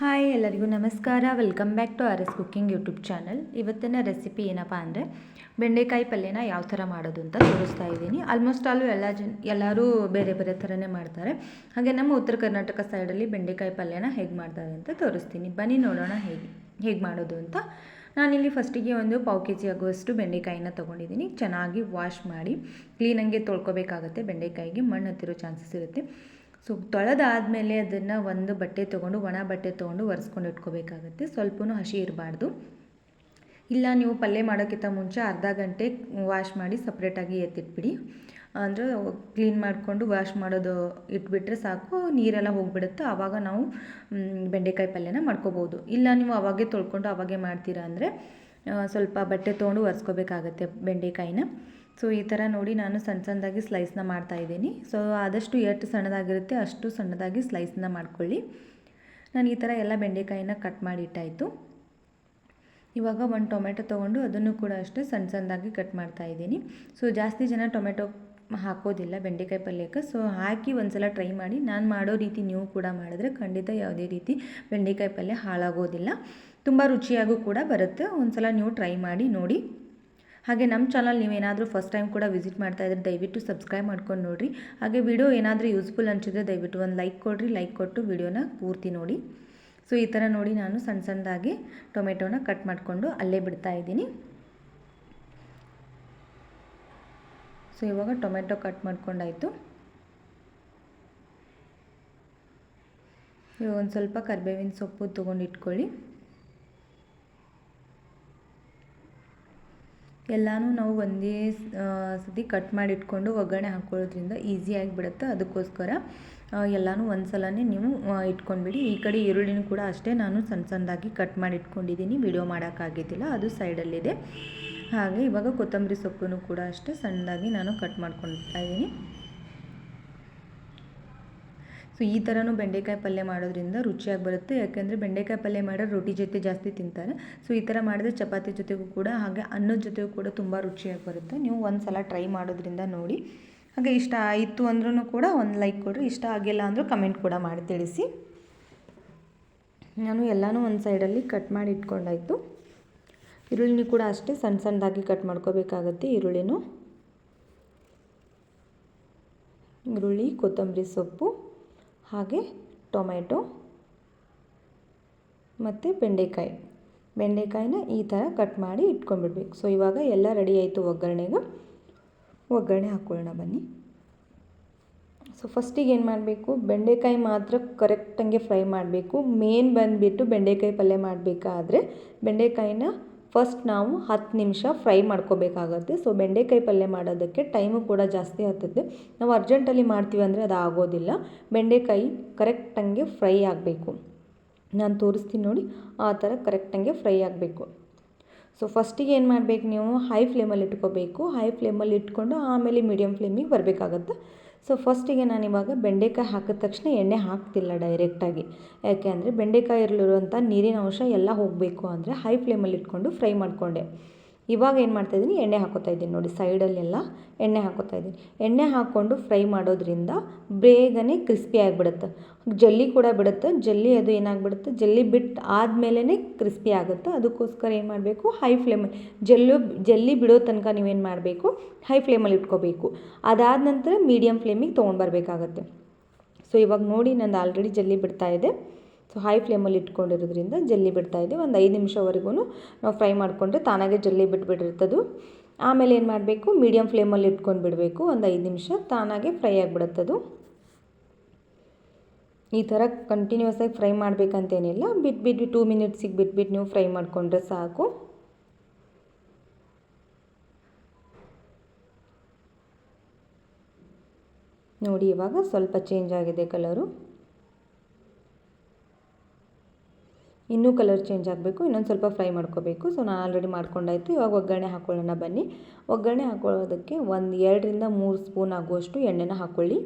Hi ಎಲ್ಲರಿಗೂ ನಮಸ್ಕಾರ. Welcome back to R S cooking YouTube channel ಇವತ್ತಿನ ರೆಸಿಪಿ ಏನಪ್ಪ ಅಂದರೆ ಬೆಂಡೆಕಾಯಿ ಪಲ್ಯನ ಯಾವ ಥರ ಮಾಡೋದು ಅಂತ ತೋರಿಸ್ತಾ ಇದ್ದೀನಿ. ಆಲ್ಮೋಸ್ಟ್ ಆಲು ಎಲ್ಲ ಜನ, ಎಲ್ಲರೂ ಬೇರೆ ಬೇರೆ ಥರನೇ ಮಾಡ್ತಾರೆ. ಹಾಗೆ ನಮ್ಮ ಉತ್ತರ ಕರ್ನಾಟಕ ಸೈಡಲ್ಲಿ ಬೆಂಡೆಕಾಯಿ ಪಲ್ಯನ ಹೇಗೆ ಮಾಡ್ತಾರೆ ಅಂತ ತೋರಿಸ್ತೀನಿ. ಬನ್ನಿ ನೋಡೋಣ ಹೇಗೆ ಹೇಗೆ ಮಾಡೋದು ಅಂತ. ನಾನಿಲ್ಲಿ ಫಸ್ಟಿಗೆ ಒಂದು ಪಾವು ಕೆ ಜಿ ಆಗುವಷ್ಟು ಬೆಂಡೆಕಾಯಿನ ತೊಗೊಂಡಿದ್ದೀನಿ. ಚೆನ್ನಾಗಿ ವಾಶ್ ಮಾಡಿ ಕ್ಲೀನಾಗೆ ತೊಳ್ಕೊಬೇಕಾಗತ್ತೆ ಬೆಂಡೆಕಾಯಿಗೆ. ಮಣ್ಣು ಹತ್ತಿರೋ ಚಾನ್ಸಸ್ ಇರುತ್ತೆ. ಸೊ, ತೊಳೆದಾದಮೇಲೆ ಅದನ್ನು ಒಂದು ಬಟ್ಟೆ ತೊಗೊಂಡು, ಒಣ ಬಟ್ಟೆ ತೊಗೊಂಡು ಒರೆಸ್ಕೊಂಡು ಇಟ್ಕೋಬೇಕಾಗುತ್ತೆ. ಸ್ವಲ್ಪನೂ ಹಸಿ ಇರಬಾರ್ದು. ಇಲ್ಲ ನೀವು ಪಲ್ಯ ಮಾಡೋಕ್ಕಿಂತ ಮುಂಚೆ ಅರ್ಧ ಗಂಟೆ ವಾಶ್ ಮಾಡಿ ಸಪ್ರೇಟಾಗಿ ಎತ್ತಿಟ್ಬಿಡಿ. ಅಂದರೆ ಕ್ಲೀನ್ ಮಾಡಿಕೊಂಡು ವಾಶ್ ಮಾಡೋದು ಇಟ್ಬಿಟ್ರೆ ಸಾಕು, ನೀರೆಲ್ಲ ಹೋಗಿಬಿಡುತ್ತೆ. ಆವಾಗ ನಾವು ಬೆಂಡೆಕಾಯಿ ಪಲ್ಯನ ಮಾಡ್ಕೋಬೋದು. ಇಲ್ಲ ನೀವು ಅವಾಗೆ ತೊಳ್ಕೊಂಡು ಅವಾಗೆ ಮಾಡ್ತೀರಾ ಅಂದರೆ ಸ್ವಲ್ಪ ಬಟ್ಟೆ ತೊಗೊಂಡು ಒರೆಸ್ಕೋಬೇಕಾಗತ್ತೆ ಬೆಂಡೆಕಾಯಿನ. ಸೊ ಈ ಥರ ನೋಡಿ ನಾನು ಸಣ್ಣ ಸಣ್ಣದಾಗಿ ಸ್ಲೈಸ್ನ ಮಾಡ್ತಾಯಿದ್ದೀನಿ ಸೊ ಆದಷ್ಟು ಎಷ್ಟು ಸಣ್ಣದಾಗಿರುತ್ತೆ, ಅಷ್ಟು ಸಣ್ಣದಾಗಿ ಸ್ಲೈಸ್ನ ಮಾಡ್ಕೊಳ್ಳಿ. ನಾನು ಈ ಥರ ಎಲ್ಲ ಬೆಂಡೆಕಾಯಿನ ಕಟ್ ಮಾಡಿ ಇಟ್ಟಾಯಿತು. ಇವಾಗ ಒಂದು ಟೊಮೆಟೊ ತೊಗೊಂಡು ಅದನ್ನು ಕೂಡ ಅಷ್ಟೇ ಸಣ್ಣ ಸಣ್ಣದಾಗಿ ಕಟ್ ಮಾಡ್ತಾಯಿದ್ದೀನಿ ಸೊ ಜಾಸ್ತಿ ಜನ ಟೊಮೆಟೊ ಹಾಕೋದಿಲ್ಲ ಬೆಂಡೆಕಾಯಿ ಪಲ್ಯಕ್ಕೆ. ಸೊ ಹಾಕಿ ಒಂದು ಸಲ ಟ್ರೈ ಮಾಡಿ. ನಾನು ಮಾಡೋ ರೀತಿ ನೀವು ಕೂಡ ಮಾಡಿದ್ರೆ ಖಂಡಿತ ಯಾವುದೇ ರೀತಿ ಬೆಂಡೆಕಾಯಿ ಪಲ್ಯ ಹಾಳಾಗೋದಿಲ್ಲ. ತುಂಬ ರುಚಿಯಾಗೂ ಕೂಡ ಬರುತ್ತೆ. ಒಂದು ಸಲ ನೀವು ಟ್ರೈ ಮಾಡಿ ನೋಡಿ. ಹಾಗೆ ನಮ್ಮ ಚಾನಲ್ ನೀವೇನಾದರೂ ಫಸ್ಟ್ ಟೈಮ್ ಕೂಡ ವಿಸಿಟ್ ಮಾಡ್ತಾ ಇದ್ದರೆ ದಯವಿಟ್ಟು ಸಬ್ಸ್ಕ್ರೈಬ್ ಮಾಡ್ಕೊಂಡು ನೋಡಿರಿ. ಹಾಗೆ ವಿಡಿಯೋ ಏನಾದರೂ ಯೂಸ್ಫುಲ್ ಅನಿಸಿದ್ರೆ ದಯವಿಟ್ಟು ಒಂದು ಲೈಕ್ ಕೊಡಿರಿ ಲೈಕ್ ಕೊಟ್ಟು ವಿಡಿಯೋನ ಪೂರ್ತಿ ನೋಡಿ. ಸೊ ಈ ಥರ ನೋಡಿ ನಾನು ಸಣ್ಣ ಸಣ್ಣದಾಗಿ ಟೊಮೆಟೊನ ಕಟ್ ಮಾಡಿಕೊಂಡು ಅಲ್ಲೇ ಬಿಡ್ತಾ ಇದ್ದೀನಿ. ಸೊ ಇವಾಗ ಟೊಮೆಟೊ ಕಟ್ ಮಾಡ್ಕೊಂಡಾಯಿತು. ಇವಾಗ ಒಂದು ಸ್ವಲ್ಪ ಕರಿಬೇವಿನ ಸೊಪ್ಪು ತೊಗೊಂಡು ಇಟ್ಕೊಳ್ಳಿ. ಎಲ್ಲನೂ ನಾವು ಒಂದೇ ಸತಿ ಕಟ್ ಮಾಡಿ ಇಟ್ಕೊಂಡು ಒಗ್ಗರಣೆ ಹಾಕ್ಕೊಳ್ಳೋದ್ರಿಂದ ಈಸಿಯಾಗಿ ಬಿಡುತ್ತೆ ಅದಕ್ಕೋಸ್ಕರ ಎಲ್ಲನೂ ಒಂದು ಸಲನೇ ನೀವು ಇಟ್ಕೊಂಡ್ಬಿಡಿ. ಈ ಕಡೆ ಈರುಳ್ಳಿನೂ ಕೂಡ ಅಷ್ಟೇ ನಾನು ಸಣ್ಣ ಸಣ್ಣದಾಗಿ ಕಟ್ ಮಾಡಿ ಇಟ್ಕೊಂಡಿದ್ದೀನಿ ವಿಡಿಯೋ ಮಾಡೋಕ್ಕಾಗಿದ್ದಿಲ್ಲ, ಅದು ಸೈಡಲ್ಲಿದೆ. ಹಾಗೆ ಇವಾಗ ಕೊತ್ತಂಬರಿ ಸೊಪ್ಪನ್ನು ಕೂಡ ಅಷ್ಟೇ ಸಣ್ಣದಾಗಿ ನಾನು ಕಟ್ ಮಾಡ್ಕೊಳ್ತಾ ಇದ್ದೀನಿ. ಸೊ ಈ ಥರನೂ ಬೆಂಡೆಕಾಯಿ ಪಲ್ಯ ಮಾಡೋದ್ರಿಂದ ರುಚಿಯಾಗಿ ಬರುತ್ತೆ. ಯಾಕೆಂದರೆ ಬೆಂಡೆಕಾಯಿ ಪಲ್ಯ ಮಾಡೋರು ರೊಟ್ಟಿ ಜೊತೆ ಜಾಸ್ತಿ ತಿಂತಾರೆ. ಸೊ ಈ ಥರ ಮಾಡಿದ್ರೆ ಚಪಾತಿ ಜೊತೆಗೂ ಕೂಡ ಹಾಗೆ ಅನ್ನದ ಜೊತೆಗೂ ಕೂಡ ತುಂಬ ರುಚಿಯಾಗಿ ಬರುತ್ತೆ. ನೀವು ಒಂದು ಸಲ ಟ್ರೈ ಮಾಡೋದ್ರಿಂದ ನೋಡಿ. ಹಾಗೆ ಇಷ್ಟ ಆಯಿತು ಅಂದ್ರೂ ಕೂಡ ಒಂದು ಲೈಕ್ ಕೊಡಿರಿ. ಇಷ್ಟ ಆಗಿಲ್ಲ ಅಂದರೂ ಕಮೆಂಟ್ ಕೂಡ ಮಾಡಿ ತಿಳಿಸಿ. ನಾನು ಎಲ್ಲನೂ ಒಂದು ಸೈಡಲ್ಲಿ ಕಟ್ ಮಾಡಿ ಇಟ್ಕೊಂಡಾಯಿತು. ಈರುಳ್ಳಿ ಕೂಡ ಅಷ್ಟೇ ಸಣ್ಣ ಸಣ್ಣದಾಗಿ ಕಟ್ ಮಾಡ್ಕೋಬೇಕಾಗತ್ತೆ ಈರುಳ್ಳಿನೂ. ಈರುಳ್ಳಿ, ಕೊತ್ತಂಬರಿ ಸೊಪ್ಪು. ಹಾಗೆ ಟೊಮೆಟೊ ಮತ್ತು ಬೆಂಡೆಕಾಯಿ. ಬೆಂಡೆಕಾಯಿನ ಈ ಥರ ಕಟ್ ಮಾಡಿ ಇಟ್ಕೊಂಡ್ಬಿಡ್ಬೇಕು. ಸೊ ಇವಾಗ ಎಲ್ಲ ರೆಡಿ ಆಯಿತು ಒಗ್ಗರಣೆಗೆ. ಒಗ್ಗರಣೆ ಹಾಕ್ಕೊಳ್ಳೋಣ ಬನ್ನಿ. ಸೊ ಫಸ್ಟಿಗೆ ಏನು ಮಾಡಬೇಕು? ಬೆಂಡೆಕಾಯಿ ಮಾತ್ರ ಕರೆಕ್ಟಂಗೆ ಫ್ರೈ ಮಾಡಬೇಕು. ಮೇನ್ ಬಂದುಬಿಟ್ಟು ಬೆಂಡೆಕಾಯಿ ಪಲ್ಯ ಮಾಡಬೇಕಾದ್ರೆ ಬೆಂಡೆಕಾಯಿನ ಫಸ್ಟ್ ನಾವು ಹತ್ತು ನಿಮಿಷ ಫ್ರೈ ಮಾಡ್ಕೋಬೇಕಾಗತ್ತೆ. ಸೊ ಬೆಂಡೆಕಾಯಿ ಪಲ್ಯ ಮಾಡೋದಕ್ಕೆ ಟೈಮು ಕೂಡ ಜಾಸ್ತಿ ಆಗ್ತದೆ. ನಾವು ಅರ್ಜೆಂಟಲ್ಲಿ ಮಾಡ್ತೀವಿ ಅಂದರೆ ಅದು ಆಗೋದಿಲ್ಲ. ಬೆಂಡೆಕಾಯಿ ಕರೆಕ್ಟಂಗೆ ಫ್ರೈ ಆಗಬೇಕು. ನಾನು ತೋರಿಸ್ತೀನಿ ನೋಡಿ, ಆ ಥರ ಕರೆಕ್ಟಂಗೆ ಫ್ರೈ ಆಗಬೇಕು. ಸೊ ಫಸ್ಟಿಗೆ ಏನು ಮಾಡಬೇಕು ನೀವು? ಹೈ ಫ್ಲೇಮಲ್ಲಿ ಇಟ್ಕೋಬೇಕು. ಹೈ ಫ್ಲೇಮಲ್ಲಿ ಇಟ್ಕೊಂಡು ಆಮೇಲೆ ಮೀಡಿಯಮ್ ಫ್ಲೇಮಿಗೆ ಬರಬೇಕಾಗತ್ತೆ. ಸೊ ಫಸ್ಟಿಗೆ ನಾನು ಇವಾಗ ಬೆಂಡೆಕಾಯಿ ಹಾಕಿದ ತಕ್ಷಣ ಎಣ್ಣೆ ಹಾಕ್ತಿಲ್ಲ ಡೈರೆಕ್ಟಾಗಿ ಯಾಕೆ ಅಂದರೆ ಬೆಂಡೆಕಾಯಿರಲಿರುವಂಥ ನೀರಿನ ಅಂಶ ಎಲ್ಲ ಹೋಗಬೇಕು ಅಂದರೆ ಹೈ ಫ್ಲೇಮಲ್ಲಿ ಇಟ್ಕೊಂಡು ಫ್ರೈ ಮಾಡಿಕೊಂಡೆ. ಇವಾಗ ಏನು ಮಾಡ್ತಾಯಿದ್ದೀನಿ ಎಣ್ಣೆ ಹಾಕೋತಾ ಇದ್ದೀನಿ ನೋಡಿ, ಸೈಡಲ್ಲೆಲ್ಲ ಎಣ್ಣೆ ಹಾಕೋತಾ ಇದ್ದೀನಿ. ಎಣ್ಣೆ ಹಾಕ್ಕೊಂಡು ಫ್ರೈ ಮಾಡೋದ್ರಿಂದ ಬೇಗನೆ ಕ್ರಿಸ್ಪಿ ಆಗಿಬಿಡುತ್ತೆ. ಜಲ್ಲಿ ಕೂಡ ಬಿಡುತ್ತೆ. ಜಲ್ಲಿ ಅದು ಏನಾಗ್ಬಿಡುತ್ತೆ? ಜಲ್ಲಿ ಬಿಟ್ಟು ಆದಮೇಲೇ ಕ್ರಿಸ್ಪಿ ಆಗುತ್ತೆ. ಅದಕ್ಕೋಸ್ಕರ ಏನು ಮಾಡಬೇಕು? ಹೈ ಫ್ಲೇಮಲ್ಲಿ ಜಲ್ಲು, ಜಲ್ಲಿ ಬಿಡೋ ತನಕ ನೀವೇನು ಮಾಡಬೇಕು? ಹೈ ಫ್ಲೇಮಲ್ಲಿ ಇಟ್ಕೋಬೇಕು. ಅದಾದ ನಂತರ ಮೀಡಿಯಮ್ ಫ್ಲೇಮಿಗೆ ತೊಗೊಂಡು ಬರಬೇಕಾಗತ್ತೆ ಸೊ ಇವಾಗ ನೋಡಿ ನಂದು ಆಲ್ರೆಡಿ ಜಲ್ಲಿ ಬಿಡ್ತಾ ಇದೆ. ಸೊ ಹೈ ಫ್ಲೇಮಲ್ಲಿ ಇಟ್ಕೊಂಡಿರೋದ್ರಿಂದ ಜಲ್ಲಿ ಬಿಡ್ತಾ ಇದೆ. ಒಂದು ಐದು ನಿಮಿಷವರೆಗೂ ನಾವು ಫ್ರೈ ಮಾಡಿಕೊಂಡ್ರೆ ತಾನಾಗೆ ಜಲ್ಲಿ ಬಿಟ್ಬಿಟ್ಟಿರ್ತದು. ಆಮೇಲೆ ಏನು ಮಾಡಬೇಕು? ಮೀಡಿಯಮ್ ಫ್ಲೇಮಲ್ಲಿ ಇಟ್ಕೊಂಡು ಬಿಡಬೇಕು. ಒಂದು ಐದು ನಿಮಿಷ ತಾನಾಗೆ ಫ್ರೈ ಆಗಿಬಿಡುತ್ತದು. ಈ ಥರ ಕಂಟಿನ್ಯೂಸ್ ಆಗಿ ಫ್ರೈ ಮಾಡಬೇಕಂತೇನಿಲ್ಲ. ಬಿಟ್ಬಿಟ್ಟು ಬಿಟ್ಟು ಟೂ ಮಿನಿಟ್ಸಿಗೆ ಬಿಟ್ಬಿಟ್ಟು ನೀವು ಫ್ರೈ ಮಾಡಿಕೊಂಡ್ರೆ ಸಾಕು. ನೋಡಿ, ಇವಾಗ ಸ್ವಲ್ಪ ಚೇಂಜ್ ಆಗಿದೆ ಕಲರು ಇನ್ನೂ ಕಲರ್ ಚೇಂಜ್ ಆಗಬೇಕು, ಇನ್ನೊಂದು ಸ್ವಲ್ಪ ಫ್ರೈ ಮಾಡ್ಕೋಬೇಕು. ಸೊ ನಾನು ಆಲ್ರೆಡಿ ಮಾಡ್ಕೊಂಡಾಯಿತು. ಇವಾಗ ಒಗ್ಗರಣೆ ಹಾಕ್ಕೊಳ್ಳೋಣ ಬನ್ನಿ. ಒಗ್ಗರಣೆ ಹಾಕ್ಕೊಳ್ಳೋದಕ್ಕೆ ಒಂದು ಎರಡರಿಂದ ಮೂರು ಸ್ಪೂನ್ ಆಗುವಷ್ಟು ಎಣ್ಣೆನ ಹಾಕ್ಕೊಳ್ಳಿ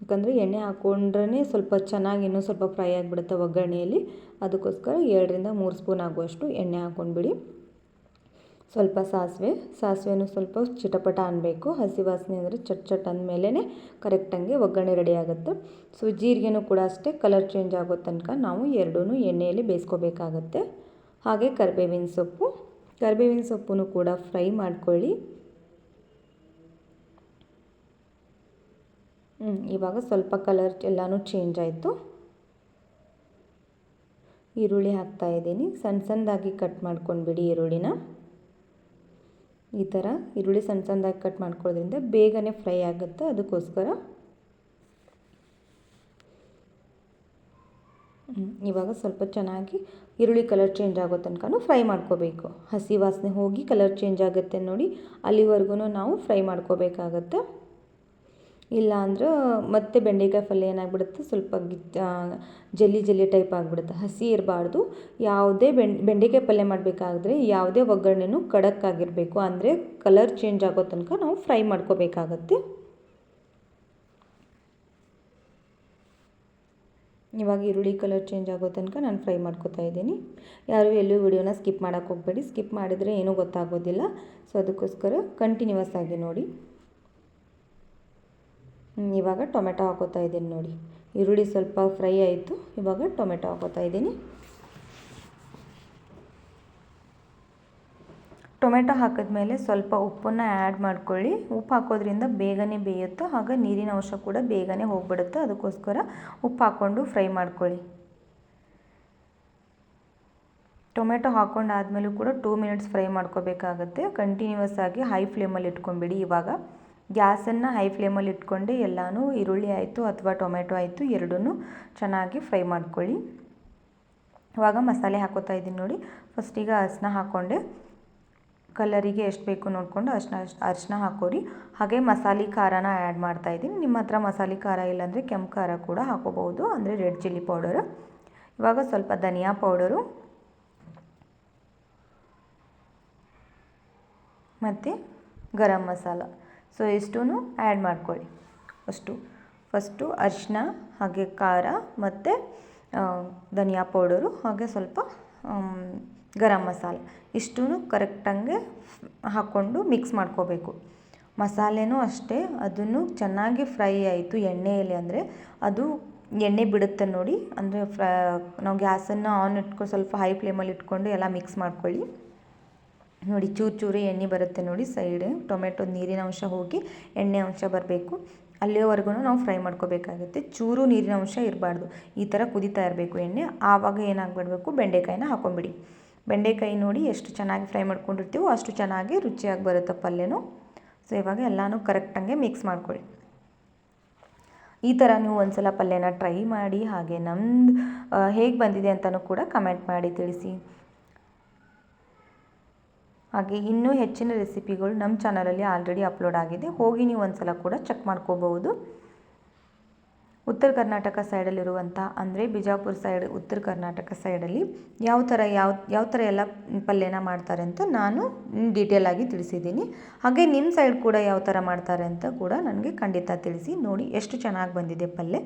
ಯಾಕಂದರೆ ಎಣ್ಣೆ ಹಾಕ್ಕೊಂಡ್ರೇ ಸ್ವಲ್ಪ ಚೆನ್ನಾಗಿ ಇನ್ನೂ ಸ್ವಲ್ಪ ಫ್ರೈ ಆಗಿಬಿಡುತ್ತೆ ಒಗ್ಗರಣೆಯಲ್ಲಿ. ಅದಕ್ಕೋಸ್ಕರ ಎರಡರಿಂದ ಮೂರು ಸ್ಪೂನ್ ಆಗುವಷ್ಟು ಎಣ್ಣೆ ಹಾಕ್ಕೊಂಡ್ಬಿಡಿ ಸ್ವಲ್ಪ ಸಾಸಿವೆ ಸಾಸಿವೆನೂ ಸ್ವಲ್ಪ ಚಿಟಪಟ ಅನ್ನಬೇಕು ಹಸಿ ವಾಸನೆ ಅಂದರೆ ಚಟ್ ಚಟ್ ಅಂದಮೇಲೆ ಕರೆಕ್ಟಂಗೆ ಒಗ್ಗರಣೆ ರೆಡಿ ಆಗುತ್ತೆ. ಸೊ ಜೀರಿಗೆನೂ ಕೂಡ ಅಷ್ಟೇ ಕಲರ್ ಚೇಂಜ್ ಆಗೋ ತನಕ ನಾವು ಎರಡೂ ಎಣ್ಣೆಯಲ್ಲಿ ಬೇಯಿಸ್ಕೋಬೇಕಾಗತ್ತೆ. ಹಾಗೆ ಕರಿಬೇವಿನ ಸೊಪ್ಪು. ಕರಿಬೇವಿನ ಸೊಪ್ಪು ಕೂಡ ಫ್ರೈ ಮಾಡ್ಕೊಳ್ಳಿ. ಇವಾಗ ಸ್ವಲ್ಪ ಕಲರ್ ಎಲ್ಲನೂ ಚೇಂಜ್ ಆಯಿತು. ಈರುಳ್ಳಿ ಹಾಕ್ತಾ ಇದ್ದೀನಿ. ಸಣ್ಣ ಸಣ್ಣದಾಗಿ ಕಟ್ ಮಾಡ್ಕೊಂಡ್ಬಿಡಿ ಈರುಳ್ಳಿನ. ಈ ಥರ ಈರುಳ್ಳಿ ಸಣ್ಣ ಸಣ್ಣದಾಗಿ ಕಟ್ ಮಾಡ್ಕೊಳ್ಳೋದ್ರಿಂದ ಬೇಗನೆ ಫ್ರೈ ಆಗುತ್ತೆ. ಅದಕ್ಕೋಸ್ಕರ ಇವಾಗ ಸ್ವಲ್ಪ ಚೆನ್ನಾಗಿ ಈರುಳ್ಳಿ ಕಲರ್ ಚೇಂಜ್ ಆಗೋ ತನಕ ಫ್ರೈ ಮಾಡ್ಕೋಬೇಕು. ಹಸಿ ವಾಸನೆ ಹೋಗಿ ಕಲರ್ ಚೇಂಜ್ ಆಗುತ್ತೆ ನೋಡಿ. ಅಲ್ಲಿವರೆಗೂ ನಾವು ಫ್ರೈ ಮಾಡ್ಕೋಬೇಕಾಗತ್ತೆ. ಇಲ್ಲ ಅಂದ್ರೆ ಮತ್ತೆ ಬೆಂಡೆಕಾಯಿ ಪಲ್ಯ ಏನಾಗ್ಬಿಡುತ್ತೆ? ಸ್ವಲ್ಪ ಗಿಚ್ಚ ಜಲ್ಲಿ ಜಲ್ಲಿ ಟೈಪ್ ಆಗಿಬಿಡುತ್ತೆ. ಹಸಿ ಇರಬಾರ್ದು. ಯಾವುದೇ ಬೆಂಡ್, ಬೆಂಡೆಕಾಯಿ ಪಲ್ಯ ಮಾಡಬೇಕಾದ್ರೆ ಯಾವುದೇ ಒಗ್ಗರಣೆನೂ ಖಡಕ್ ಆಗಿರಬೇಕು. ಅಂದರೆ ಕಲರ್ ಚೇಂಜ್ ಆಗೋ ತನಕ ನಾವು ಫ್ರೈ ಮಾಡ್ಕೋಬೇಕಾಗತ್ತೆ. ಇವಾಗ ಈರುಳ್ಳಿ ಕಲರ್ ಚೇಂಜ್ ಆಗೋ ತನಕ ನಾನು ಫ್ರೈ ಮಾಡ್ಕೋತಾ ಇದ್ದೀನಿ. ಯಾರು ಎಲ್ಲೂ ವಿಡಿಯೋನ ಸ್ಕಿಪ್ ಮಾಡೋಕ್ಕೆ ಹೋಗಬೇಡಿ. ಸ್ಕಿಪ್ ಮಾಡಿದರೆ ಏನೂ ಗೊತ್ತಾಗೋದಿಲ್ಲ. ಸೊ, ಅದಕ್ಕೋಸ್ಕರ ಕಂಟಿನ್ಯೂಸ್ ಆಗಿ ನೋಡಿ. ಇವಾಗ ಟೊಮೆಟೊ ಹಾಕೋತಾ ಇದ್ದೀನಿ ನೋಡಿ. ಈರುಳ್ಳಿ ಸ್ವಲ್ಪ ಫ್ರೈ ಆಯಿತು. ಇವಾಗ ಟೊಮೆಟೊ ಹಾಕೋತಾ ಇದ್ದೀನಿ. ಟೊಮೆಟೊ ಹಾಕಿದ್ಮೇಲೆ ಸ್ವಲ್ಪ ಉಪ್ಪನ್ನು ಆ್ಯಡ್ ಮಾಡ್ಕೊಳ್ಳಿ. ಉಪ್ಪು ಹಾಕೋದ್ರಿಂದ ಬೇಗನೆ ಬೇಯುತ್ತೆ. ಹಾಗೆ ನೀರಿನ ಅಂಶ ಕೂಡ ಬೇಗನೆ ಹೋಗ್ಬಿಡುತ್ತೆ. ಅದಕ್ಕೋಸ್ಕರ ಉಪ್ಪು ಹಾಕ್ಕೊಂಡು ಫ್ರೈ ಮಾಡ್ಕೊಳ್ಳಿ. ಟೊಮೆಟೊ ಹಾಕ್ಕೊಂಡಾದ್ಮೇಲೂ ಕೂಡ ಟೂ ಮಿನಿಟ್ಸ್ ಫ್ರೈ ಮಾಡ್ಕೋಬೇಕಾಗತ್ತೆ. ಕಂಟಿನ್ಯೂಸ್ ಆಗಿ ಹೈ ಫ್ಲೇಮಲ್ಲಿ ಇಟ್ಕೊಂಬಿಡಿ ಇವಾಗ. ಗ್ಯಾಸನ್ನು ಹೈ ಫ್ಲೇಮಲ್ಲಿ ಇಟ್ಕೊಂಡು ಎಲ್ಲನೂ ಈರುಳ್ಳಿ ಆಯಿತು ಅಥವಾ ಟೊಮೆಟೊ ಆಯಿತು ಎರಡೂ ಚೆನ್ನಾಗಿ ಫ್ರೈ ಮಾಡ್ಕೊಳ್ಳಿ. ಇವಾಗ ಮಸಾಲೆ ಹಾಕೋತಾ ಇದ್ದೀನಿ ನೋಡಿ. ಫಸ್ಟಿಗೆ ಅರ್ಶಿನ ಹಾಕ್ಕೊಂಡೆ. ಕಲರಿಗೆ ಎಷ್ಟು ಬೇಕು ನೋಡಿಕೊಂಡು ಅರ್ಶಿನ ಅರ್ಶಿನ ಹಾಕೋರಿ. ಹಾಗೆ ಮಸಾಲೆ ಖಾರನ ಆ್ಯಡ್ ಮಾಡ್ತಾ ಇದ್ದೀನಿ. ನಿಮ್ಮ ಹತ್ರ ಮಸಾಲೆ ಖಾರ ಇಲ್ಲಾಂದರೆ ಕೆಂಪು ಖಾರ ಕೂಡ ಹಾಕೋಬಹುದು, ಅಂದರೆ ರೆಡ್ ಚಿಲ್ಲಿ ಪೌಡರು ಇವಾಗ ಸ್ವಲ್ಪ ಧನಿಯಾ ಪೌಡರು ಮತ್ತು ಗರಂ ಮಸಾಲ. ಸೊ ಇಷ್ಟೂ ಆ್ಯಡ್ ಮಾಡ್ಕೊಳ್ಳಿ. ಅಷ್ಟು ಫಸ್ಟು ಅರಿಶಿನ ಹಾಗೆ ಖಾರ ಮತ್ತು ಧನಿಯಾ ಪೌಡರು, ಹಾಗೆ ಸ್ವಲ್ಪ ಗರಂ ಮಸಾಲೆ. ಇಷ್ಟೂ ಕರೆಕ್ಟಂಗೆ ಹಾಕ್ಕೊಂಡು ಮಿಕ್ಸ್ ಮಾಡ್ಕೋಬೇಕು. ಮಸಾಲೆನೂ ಅಷ್ಟೇ, ಅದನ್ನು ಚೆನ್ನಾಗಿ ಫ್ರೈ ಆಯಿತು ಎಣ್ಣೆಯಲ್ಲಿ ಅಂದರೆ, ಅದು ಎಣ್ಣೆ ಬಿಡುತ್ತೆ ನೋಡಿ, ಅಂದರೆ ಫ್ರ, ನಾವು ಗ್ಯಾಸನ್ನು ಆನ್ ಇಟ್ಕೊಂಡು ಸ್ವಲ್ಪ ಹೈ ಫ್ಲೇಮಲ್ಲಿ ಇಟ್ಕೊಂಡು ಎಲ್ಲ ಮಿಕ್ಸ್ ಮಾಡ್ಕೊಳ್ಳಿ. ನೋಡಿ ಚೂರು ಚೂರು ಎಣ್ಣೆ ಬರುತ್ತೆ ನೋಡಿ ಸೈಡ್. ಟೊಮೆಟೊ ನೀರಿನ ಅಂಶ ಹೋಗಿ ಎಣ್ಣೆ ಅಂಶ ಬರಬೇಕು. ಅಲ್ಲಿಯವರೆಗೂ ನಾವು ಫ್ರೈ ಮಾಡ್ಕೋಬೇಕಾಗುತ್ತೆ. ಚೂರು ನೀರಿನ ಅಂಶ ಇರಬಾರ್ದು. ಈ ಥರ ಕುದೀತಾ ಇರಬೇಕು ಎಣ್ಣೆ. ಆವಾಗ ಏನಾಗ್ಬಿಡಬೇಕು? ಬೆಂಡೆಕಾಯಿನ ಹಾಕೊಂಬಿಡಿ. ಬೆಂಡೆಕಾಯಿ ನೋಡಿ ಎಷ್ಟು ಚೆನ್ನಾಗಿ ಫ್ರೈ ಮಾಡ್ಕೊಂಡಿರ್ತೀವೋ ಅಷ್ಟು ಚೆನ್ನಾಗಿ ರುಚಿಯಾಗಿ ಬರುತ್ತೆ ಪಲ್ಯನೂ. ಸೊ ಇವಾಗ ಎಲ್ಲನೂ ಕರೆಕ್ಟಂಗೆ ಮಿಕ್ಸ್ ಮಾಡ್ಕೊಳ್ಳಿ. ಈ ಥರ ನೀವು ಒಂದ್ಸಲ ಪಲ್ಯನ ಟ್ರೈ ಮಾಡಿ, ಹಾಗೆ ನಮ್ಮದು ಹೇಗೆ ಬಂದಿದೆ ಅಂತಲೂ ಕೂಡ ಕಮೆಂಟ್ ಮಾಡಿ ತಿಳಿಸಿ. ಹಾಗೆ ಇನ್ನೂ ಹೆಚ್ಚಿನ ರೆಸಿಪಿಗಳು ನಮ್ಮ ಚಾನಲಲ್ಲಿ ಆಲ್ರೆಡಿ ಅಪ್ಲೋಡ್ ಆಗಿದೆ. ಹೋಗಿ ನೀವು ಒಂದು ಸಲ ಕೂಡ ಚೆಕ್ ಮಾಡ್ಕೋಬಹುದು. ಉತ್ತರ ಕರ್ನಾಟಕ ಸೈಡಲ್ಲಿರುವಂಥ ಅಂದರೆ ಬಿಜಾಪುರ ಸೈಡ್, ಉತ್ತರ ಕರ್ನಾಟಕ ಸೈಡಲ್ಲಿ ಯಾವ ಥರ, ಯಾವ ಯಾವ ಥರ ಎಲ್ಲ ಪಲ್ಯನ ಮಾಡ್ತಾರೆ ಅಂತ ನಾನು ಡೀಟೇಲ್ ಆಗಿ ತಿಳಿಸಿದ್ದೀನಿ. ಹಾಗೆ ನಿಮ್ಮ ಸೈಡ್ ಕೂಡ ಯಾವ ಥರ ಮಾಡ್ತಾರೆ ಅಂತ ಕೂಡ ನನಗೆ ಖಂಡಿತ ತಿಳಿಸಿ. ನೋಡಿ, ಎಷ್ಟು ಚೆನ್ನಾಗಿ ಬಂದಿದೆ ಪಲ್ಯ.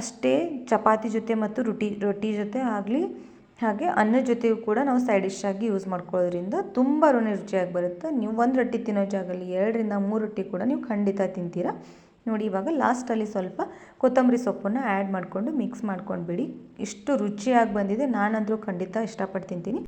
ಅಷ್ಟೇ ಚಪಾತಿ ಜೊತೆ ಮತ್ತು ರೊಟ್ಟಿ ರೊಟ್ಟಿ ಜೊತೆ ಆಗಲಿ ಹಾಗೆ ಅನ್ನದ ಜೊತೆಗೂ ಕೂಡ ನಾವು ಸೈಡ್ ಡಿಶ್ ಆಗಿ ಯೂಸ್ ಮಾಡ್ಕೊಳ್ಳೋದ್ರಿಂದ ತುಂಬ ರುಚಿಯಾಗಿ ಬರುತ್ತೆ. ನೀವು ಒಂದು ರೊಟ್ಟಿ ತಿನ್ನೋ ಜಾಗದಲ್ಲಿ ಎರಡರಿಂದ ಮೂರು ರೊಟ್ಟಿ ಕೂಡ ನೀವು ಖಂಡಿತ ತಿಂತೀರಾ. ನೋಡಿ ಇವಾಗ ಲಾಸ್ಟಲ್ಲಿ ಸ್ವಲ್ಪ ಕೊತ್ತಂಬರಿ ಸೊಪ್ಪನ್ನು ಆ್ಯಡ್ ಮಾಡಿಕೊಂಡು ಮಿಕ್ಸ್ ಮಾಡ್ಕೊಂಡು ಬಿಡಿ ಇಷ್ಟು ರುಚಿಯಾಗಿ ಬಂದಿದೆ. ನಾನಂದರೂ ಖಂಡಿತ ಇಷ್ಟಪಟ್ಟು ತಿಂತೀನಿ.